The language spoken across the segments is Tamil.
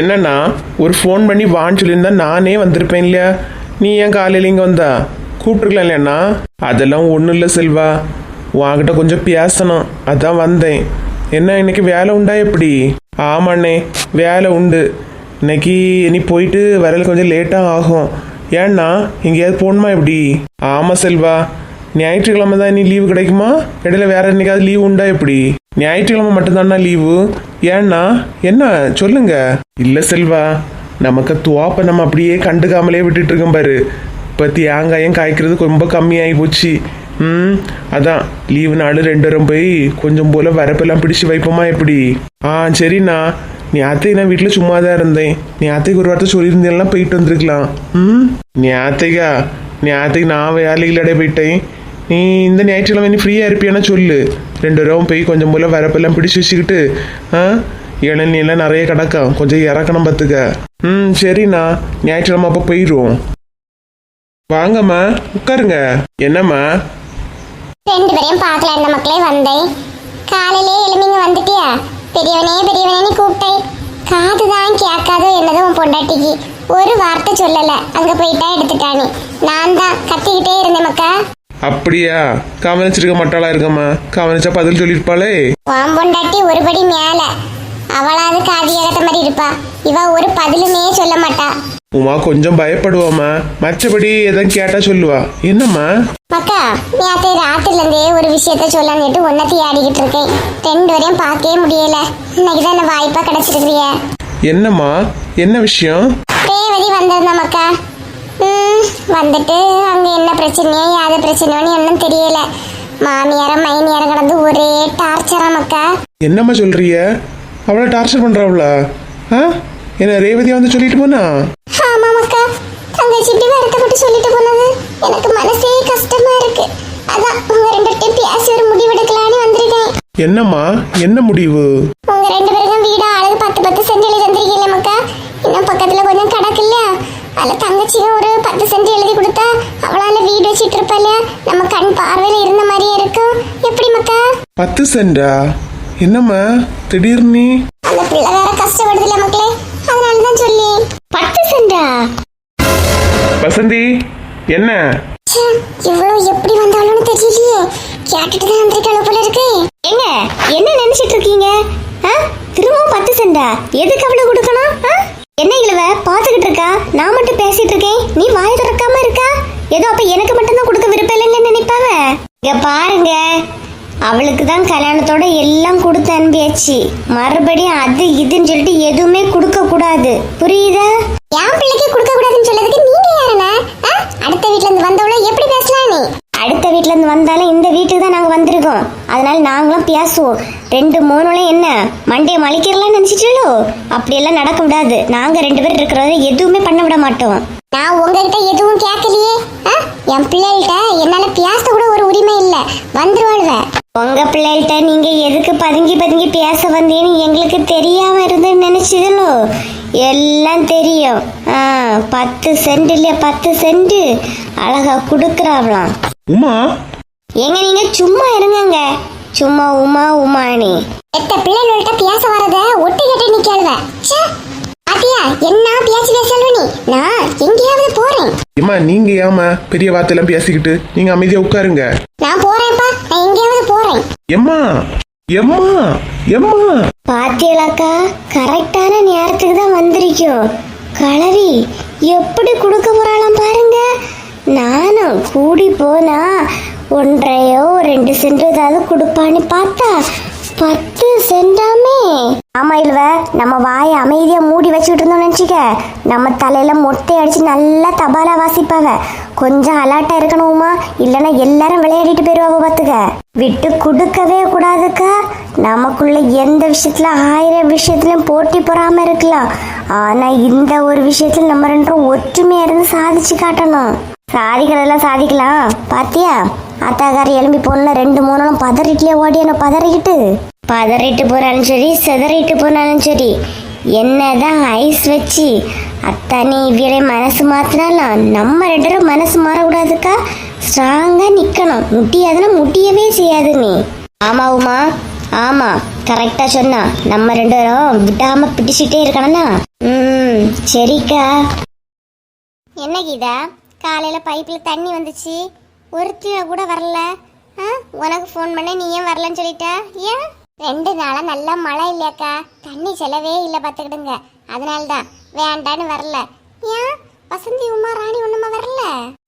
என்னண்ணா ஒரு ஃபோன் பண்ணி வான்னு சொல்லியிருந்தா நானே வந்திருப்பேன் இல்லையா? நீ ஏன் காலையில் இங்கே வந்தா? கூப்பிட்டுருக்கலாம் இல்லையாண்ணா? அதெல்லாம் ஒன்றும் இல்லை செல்வா. உன்கிட்ட கொஞ்சம் பேசணும். அதான் வந்தேன். என்ன இன்னைக்கு வேலை உண்டா எப்படி? ஆமாண்ணே வேலை உண்டு. இன்னைக்கு நீ போயிட்டு வரல கொஞ்சம் லேட்டாக ஆகும். ஏன்னா எங்கேயாவது போகணுமா எப்படி? ஆமாம் செல்வா. ஞாயிற்றுக்கிழமை தான் நீ லீவு கிடைக்குமா? இடையில வேற என்னைக்காவது லீவு உண்டா எப்படி? ஞாயிற்றுக்கிழமை மட்டும்தானா லீவு ஏன்னா என்ன சொல்லுங்க. இல்ல செல்வா நமக்கு துவாப்பை நம்ம அப்படியே கண்டுக்காமலே விட்டுட்டு இருக்கோம் பாரு. இப்போ தேங்காயம் காய்க்கிறது ரொம்ப கம்மியாகி போச்சு. ம் அதான் லீவு நாள் ரெண்டு வரும் போய் கொஞ்சம் போல வரப்பெல்லாம் பிடிச்சு வைப்போமா எப்படி? ஆ சரிண்ணா. நீ அத்தை நான் வீட்டில் சும்மா தான் இருந்தேன். நீ அத்தைக்கு ஒரு வார்த்தை சொல்லியிருந்தேன்னா போயிட்டு வந்திருக்கலாம். ம் நீ அத்தைக்கா? நீ அத்தைக்கு நான் வேலையிலடே போயிட்டேன். நீ இந்த ஞாயிற்றுக்கிழமை நீ ஃப்ரீயாக இருப்பியானா சொல்லு. ரெண்டு ரூபா போய் கொஞ்சம் போல வரப்பெல்லாம் பிடிச்சி வச்சுக்கிட்டு ஆ? இளநிலாம் நிறைய கிடக்கும். கொஞ்சம் இறக்கணும் பார்த்துக்க. ம் சரிண்ணா. ஞாயிற்றுக்கிழமை அப்போ போயிடுவோம். வாங்கம்மா உட்காருங்க. என்னம்மா? ரெண்டு பேரையும் பார்க்கல இந்த மக்களே வந்தேன் காலையிலே எழுமிங்க வந்துட்டியா? பெரியவனே பெரியவனே கூப்பிட்டேன் காது தான் கேட்காதோ என்னதோ உன் பொண்டாட்டிக்கு. ஒரு வார்த்தை சொல்லலை. அங்கே போயிட்டா எடுத்துட்டானே. நான் தான் கத்திக்கிட்டே இருந்தேன் மக்கா. அப்படியா? கவனிச்சிருக்க மாட்டாளா இருக்கம்மா? கவனிச்சா பதில் சொல்லியிருப்பாளே. உன் பொண்டாட்டி ஒருபடி மேல. அவளாவது காது கேட்காத மாதிரி இருப்பா. இவ ஒரு பதிலுமே சொல்ல மாட்டா. உமா கொஞ்சம் பயப்படுவாம்மா. மற்றபடி எதுவும் கேட்டா சொல்லுவா. என்னம்மா? மக்கா நேற்று ராத்திரில இருந்தே ஒரு விஷயத்த சொல்லன்னுட்டு ஒன்னத்தி ஆடிக்கிட்டு இருக்கேன். ரெண்டு வரையும் பார்க்கவே முடியல. இன்னைக்கு தான் வாய்ப்பா கிடைச்சிருக்கிறிய என்னம்மா? என்ன விஷயம்? ரேவதி வந்திருந்தா மக்கா. வந்துட்டு அங்க என்ன பிரச்சனையோ யாத பிரச்சனையோன்னு என்னன்னு தெரியல. மாமியாரம் மைனியாரம் கடந்து ஒரே டார்ச்சரா மக்கா என்னம்மா சொல்றிய அவளை டார்ச்சர் பண்றாவளா? ஆ? என்ன ரேவதியா வந்து சொல்லிட்டு போனா? ஆமா மக்கா தங்கச்சி இப்படி வருத்தப்பட்டு சொல்லிட்டு போனது எனக்கு மனசே கஷ்டமா இருக்கு. அதான் உங்க ரெண்டு பேரும் பேசி ஒரு முடிவெடுக்கலான்னு வந்திருக்கேன். என்னம்மா? என்ன முடிவு? உங்க ரெண்டு பேருக்கும் வீடு ஆளுக்கு பத்து பத்து சென்ட் எழுதி தந்திருக்கீங்களே மக்கா. இன்னும் பக்கத்துல கொஞ்சம் அதுல தங்கச்சியும் ஒரு பத்து சென்ட் எழுதி கொடுத்தா அவளால வீடு வச்சிட்டு இருப்பாள் நம்ம கண் பார்வையில இருந்த மாதிரியே இருக்கும். எப்படி மக்கா? பத்து சென்டா என்னம்மா? திடீர்னு அந்த பிள்ளை வேற கஷ்டப்படுது இல்ல மக்களே? அதனால தான் சொல்லி பத்து சென்டா வசந்தி என்ன? இவ்வளவு எப்படி வந்தாலும்னு தெரியலையே. கேட்டுட்டு தான் வந்திருக்காளோ போல இருக்கு. ஏங்க என்ன நினைச்சிட்டு இருக்கீங்க? திரும்பவும் பத்து சென்டா எதுக்கு அவ்வளவு கொடுக்கணும்? ஆ? என்ன இழுவ? பாத்துக்கிட்டு இருக்கா? நான் மட்டும் பேசிட்டு இருக்கேன். நீ வாய் திறக்காம இருக்கா? ஏதோ அப்ப எனக்கு மட்டும் தான் கொடுக்க விருப்பம் இல்லைன்னு நினைப்பாவ? இங்க பாருங்க. அவளுக்கு தான் கல்யாணத்தோட எல்லாம் கொடுத்து அனுப்பியாச்சு மறுபடியும் அது இதுன்னு சொல்லிட்டு எதுவுமே கொடுக்க கூடாது புரியுதா? ஏன் பிள்ளைக்கு கொடுக்க கூடாதுன்னு சொல்லதுக்கு நீங்க யாருண்ணா ஆ? அடுத்த வீட்ல இருந்து வந்தவள எப்படி பேசலாம் நீ அடுத்த வீட்ல இருந்து வந்தாலும் இந்த வீட்டுக்கு தான் நாங்க வந்திருக்கோம் அதனால நாங்களும் பேசுவோம். ரெண்டு மூணுலாம் என்ன? மண்டைய மலிக்கிறலாம் நினைச்சிட்டோ அப்படியெல்லாம் நடக்க விடாது. நாங்க ரெண்டு பேர் இருக்கிறத எதுவுமே பண்ண விட மாட்டோம். நான் உங்ககிட்ட எதுவும் கேட்கலையே. ஆ? என் பிள்ளைகிட்ட என்னால பேச கூட ஒரு உரிமை இல்ல. வந்துருவாளுவ. உங்க பிள்ளைகிட்ட நீங்க எதுக்கு பதுங்கி பதுங்கி பேச வந்தீங்கன்னு எங்களுக்கு தெரியாம இருந்துன்னு நினைச்சதோ எல்லாம் தெரியும். ஆ பத்து சென்ட் இல்லையா? பத்து சென்ட். அழகா கொடுக்குறாவலாம் உமா? ஏங்க நீங்க சும்மா இருங்கங்க. சும்மா உமா உமானி. எத்த பிள்ளைகள்கிட்ட பேச வரத ஒட்டு கேட்டு நிக்காளுவ ச்சே. பாத்தியா என்ன பேச்சு பேசல்வ நீ? நான் எங்கேயாவது போறேன். ஏம்மா நீங்க ஏமா பெரிய வார்த்தையெல்லாம் பேசிக்கிட்டு நீங்க அமைதியா உட்காருங்க. நான் போறேன்ப்பா நான் எங்கேயாவது போறேன். எம்மா எம்மா எம்மா. பாத்தியலாக்கா கரெக்டான நேரத்துக்கு தான் வந்திருக்கோம். கலவி எப்படி கொடுக்க போறாளாம் பாருங்க. நானும் கூடி போனா ஒன்றையோ ரெண்டு சென்ட் ஏதாவது கொடுப்பான்னு பார்த்தா பத்து சென்டாமே. ஆமா இல்லவ நம்ம வாயை அமைதியா மூடி வச்சுக்கிட்டு இருந்தோம் நினைச்சுக்க. நம்ம தலையில மொட்டை அடிச்சு நல்லா தபாலா வாசிப்பாவ. கொஞ்சம் அலர்ட்டா இருக்கணுமா? இல்லைன்னா எல்லாரும் விளையாடிட்டு போயிருவாவ பாத்துக்க விட்டு கொடுக்கவே கூடாதுக்கா. நமக்குள்ள எந்த விஷயத்துல ஆயிரம் விஷயத்துலயும் போட்டி போறாம இருக்கலாம். ஆனா இந்த ஒரு விஷயத்துல நம்ம ரெண்டும் ஒற்றுமையா இருந்து சாதிச்சு காட்டணும். சாதிக்கிறதெல்லாம் சாதிக்கலாம். பாத்தியா? அத்தாக்காரி எலும்பி பொண்ணு ரெண்டு மூணும் ஓடி என்ன பதறிக்கிட்டு? பதறிட்டு போனாலும் சரி செதறிட்டு போனாலும் சரி என்னதான் ஐஸ் வச்சு அத்தானி இவ்வளே மனசு மாத்தினாலும் நம்ம ரெண்டு பேரும் மனசு மாறக்கூடாதுக்கா? ஸ்ட்ராங்காக நிற்கணும் முட்டியாதுன்னா முட்டியவே செய்யாது நீ. ஆமா உமா ஆமா கரெக்டா சொன்னா. நம்ம ரெண்டு பேரும் விடாம பிடிச்சிட்டே இருக்கணும்னா? ம் சரிக்கா. என்ன கீதா காலையில பைப்பில் தண்ணி வந்துச்சு? ஒருத்தியா கூட வரல. ஆ? உனக்கு ஃபோன் பண்ண நீ ஏன் வரலன்னு சொல்லிட்ட. ஏன்? ரெண்டு நாளா நல்லா மழை இல்லையாக்கா. தண்ணி செலவே இல்லை பார்த்துக்கிடுங்க. அதனால தான் வேண்டான்னு வரல. ஏன்? வசந்தி உமா ராணி ஒண்ணுமா வரல?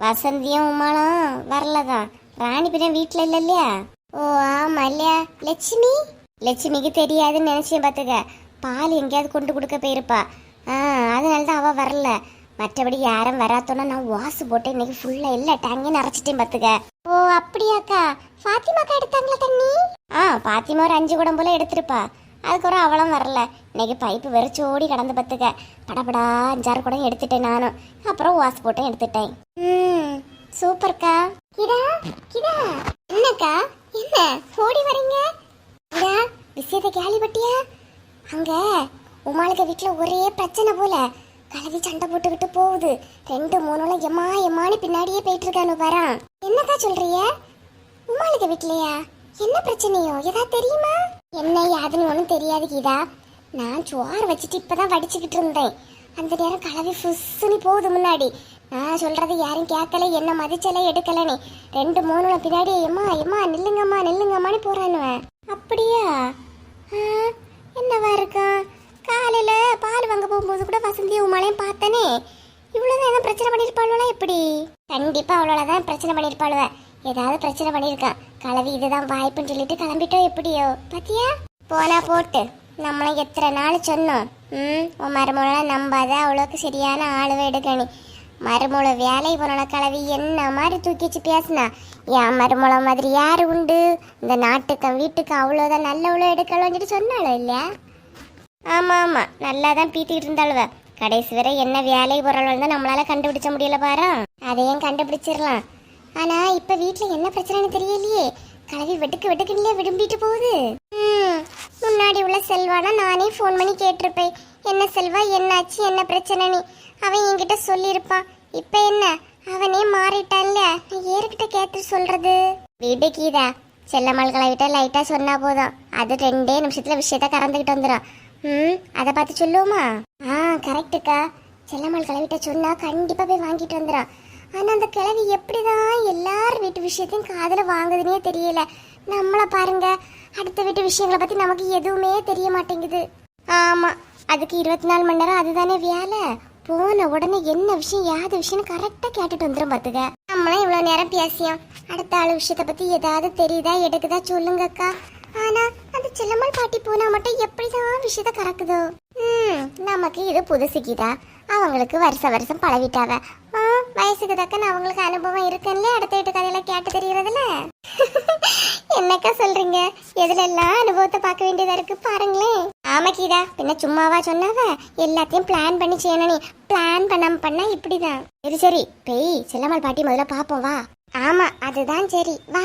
வசந்தியும் உமாலும் வரலதான். ராணி பின்ன வீட்டில் இல்லை இல்லையா? ஓ ஆமா இல்லையா? லட்சுமி? லட்சுமிக்கு தெரியாதுன்னு நினைச்சேன் பார்த்துக்க. பால் எங்கேயாவது கொண்டு கொடுக்க போயிருப்பா. ஆ அதனால தான் அவ வரல. மற்றபடி யாரும் வராத்தோன்னா நான் வாசு போட்டு இன்னைக்கு ஃபுல்லா எல்லா டேங்கையும் நிறைச்சிட்டேன் பார்த்துக்க ஓ அப்படியாக்கா? ஃபாத்திமாக்கா எடுத்தாங்களா தண்ணி? ஆ பாத்திமா ஒரு அஞ்சு குடம் போல எடுத்திருப்பா. அதுக்கப்புறம் அவளும் வரல. இன்னைக்கு பைப்பு வெறிச்சோடி கடந்து பார்த்துக்க படபடா அஞ்சாறு குடம் எடுத்துட்டேன் நானும் அப்புறம் வாசு போட்டும் எடுத்துட்டேன். ம் சூப்பர்க்கா. கிடா கிடா. என்னக்கா? என்ன? ஓடி வரீங்க? கிடா விஷயத்தை கேள்விப்பட்டியா? அங்க உமாளுக்கு வீட்டுல ஒரே பிரச்சனை போல. கலவி சண்டை போட்டுக்கிட்டு போகுது. ரெண்டு மூணு நாள் எம்மா எம்மானு பின்னாடியே போயிட்டு இருக்கானு வரான் என்னக்கா சொல்றிய உமாளுக்கு வீட்லையா? என்ன பிரச்சனையோ? ஏதாவது தெரியுமா? என்ன யாதுன்னு ஒன்றும் தெரியாது கீதா. நான் சோறு வச்சுட்டு இப்பதான் வடிச்சுக்கிட்டு இருந்தேன். அந்த நேரம் கலவி ஃபுஸ்ஸுன்னு போகுது முன்னாடி. நான் சொல்றது யாரும் கேட்கல என்ன மதிச்சல எடுக்கலனே ரெண்டு மூணு நாள் பின்னாடி எம்மா எம்மா நில்லுங்கம்மா நில்லுங்கம்மான்னு போறானுவேன் அப்படியா? ஆ, என்னவா இருக்கான் காலையில் பால் வாங்க போகும்போது கூட வசந்தி உமாலையும் பார்த்தனே? இவ்வளோதான் எதுவும் பிரச்சனை பண்ணியிருப்பாளா எப்படி? கண்டிப்பாக அவளோட தான் பிரச்சனை பண்ணியிருப்பாளுவ. ஏதாவது பிரச்சனை பண்ணியிருக்கான் கலவி இதுதான் வாய்ப்புன்னு சொல்லிட்டு கிளம்பிட்டோம் எப்படியோ. பார்த்தியா போனா போட்டு. நம்மளை எத்தனை நாள் சொன்னோம். ம் உன் மருமகளை நம்பாத அவ்வளோக்கு சரியான ஆளுவை எடுக்கணும் மருமூளை வேலை போன கலவி என்ன மாதிரி தூக்கி வச்சு பேசினா? என் மருமூளை மாதிரி யார் உண்டு? இந்த நாட்டுக்கும் வீட்டுக்கும் அவ்வளோதான் நல்ல எடுக்கலாம்னு சொல்லி சொன்னாலும் இல்லையா? ஆமா ஆமா. நல்லா தான் பீத்திக்கிட்டு இருந்தாளுவ. கடைசி வரை என்ன வேலை பொருள் தான் நம்மளால கண்டுபிடிச்ச முடியல பாரு. அதையும் கண்டுபிடிச்சிடலாம். ஆனா இப்ப வீட்ல என்ன பிரச்சனைன்னு தெரியலையே. கலவி வெட்டுக்கு வெட்டுக்குன்னே விரும்பிட்டு போகுது. ம், முன்னாடி உள்ள செல்வானா நானே ஃபோன் பண்ணி கேட்டிருப்பேன். என்ன செல்வா என்னாச்சு என்ன பிரச்சனைன்னு. அவன் என்கிட்ட சொல்லியிருப்பான். இப்ப என்ன? அவனே மாறிட்டான்ல. நான் ஏறுகிட்ட கேட்டு சொல்றது? வீடு கீதா. செல்லம்மாள் கிட்ட லைட்டா சொன்னா போதும். அது ரெண்டே நிமிஷத்துல விஷயத்த கறந்துகிட்டு வந்துடும் ம் அதை பார்த்து சொல்லுவோமா? ஆ கரெக்டுக்கா செல்லம்மாள் கிளவிட்ட சொன்னா கண்டிப்பா போய் வாங்கிட்டு வந்துடும் ஆனா அந்த கிழவி எப்படிதான் எல்லார் வீட்டு விஷயத்தையும் காதல வாங்குதுன்னே தெரியல. நம்மள பாருங்க அடுத்த வீட்டு விஷயங்களை பத்தி நமக்கு எதுவுமே தெரிய மாட்டேங்குது. ஆமா அதுக்கு இருபத்தி நாலு மணி நேரம் அதுதானே வேலை. போன உடனே என்ன விஷயம் யாது விஷயம் கரெக்டா கேட்டுட்டு வந்துடும் பாத்துக்க. நம்மளாம் இவ்வளவு நேரம் பேசியோம். அடுத்த ஆளு விஷயத்த பத்தி ஏதாவது தெரியுதா எடுக்குதா சொல்லுங்கக்கா. ஆனா அந்த செல்லம்மாள் பாட்டி பூனா மட்டும் எப்படிதான் விஷயத்த கறக்குதோ? ம் நமக்கு இது புதுசுக்கிதா அவங்களுக்கு வருஷ வருஷம் பழகிட்டாவ. ஆ, வயசுக்கு தக்கன அவங்களுக்கு அனுபவம் இருக்குன்னு அடுத்த வீட்டு கதையெல்லாம் கேட்டு தெரியறதுல? என்னக்கா சொல்றீங்க? எதுல எல்லாம் அனுபவத்தை பார்க்க வேண்டியதா இருக்கு பாருங்களேன். ஆமா கீதா பின்ன சும்மாவா சொன்னாவ? எல்லாத்தையும் பிளான் பண்ணி செய்யணும் நீ பிளான் பண்ணாம பண்ணா இப்படிதான். சரி சரி. பெய் செல்லம்மாள் பாட்டி முதல்ல பாப்போம் வா. ஆமா அதுதான் சரி. வா.